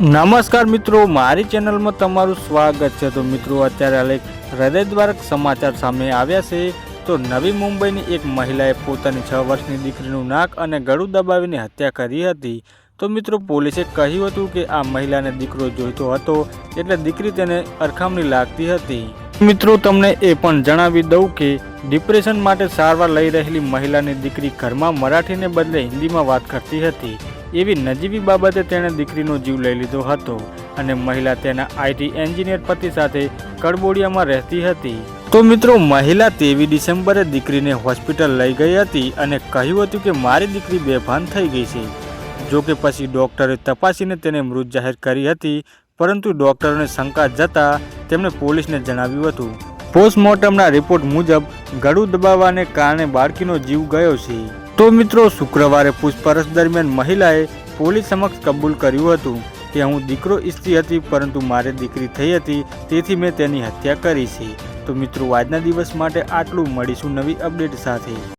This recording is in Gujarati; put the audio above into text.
નમસ્કાર મિત્રો, મારી ચેનલમાં તમારું સ્વાગત છે. તો મિત્રો, અત્યારે હાલ એક હૃદયદ્વારક સમાચાર સામે આવ્યા છે. તો નવી મુંબઈની એક મહિલાએ પોતાની છ વર્ષની દીકરીનું નાક અને ગળું દબાવીને હત્યા કરી હતી. તો મિત્રો, પોલીસે કહ્યું હતું કે આ મહિલાને દીકરો જોઈતો હતો એટલે દીકરી તેને અરખામણી લાગતી હતી. મિત્રો, તમને એ પણ જણાવી દઉં કે ડિપ્રેશન માટે સારવાર લઈ રહેલી મહિલાની દીકરી ઘરમાં મરાઠીને બદલે હિન્દીમાં વાત કરતી હતી. એવી નજીવી બાબતે તેણે દીકરીનો જીવ લઈ લીધો હતો અને મહિલા તેના આઈટી એન્જિનિયર પતિ સાથે કડબોડિયામાં રહેતી હતી. તો મિત્રો, મહિલા તેવી ડિસેમ્બરે દીકરીને હોસ્પિટલ લઈ ગઈ હતી અને કહ્યું હતું કે મારી દીકરી બેભાન થઈ ગઈ છે. જો કે પછી ડૉક્ટરે તપાસીને તેને મૃત જાહેર કરી હતી, પરંતુ ડૉક્ટરોને શંકા જતા તેમણે પોલીસને જણાવ્યું હતું. પોસ્ટમોર્ટમના રિપોર્ટ મુજબ ગળું દબાવવાને કારણે બાળકીનો જીવ ગયો છે. તો મિત્રો, શુક્રવારે પૂછપરછ દરમિયાન મહિલાએ પોલીસ સમક્ષ કબૂલ કર્યું હતું કે હું દીકરો ઈચ્છતી હતી, પરંતુ મારે દીકરી થઈ હતી, તેથી મેં તેની હત્યા કરી છે. તો મિત્રો, આજના દિવસ માટે આટલું. મળીશું નવી અપડેટ સાથે.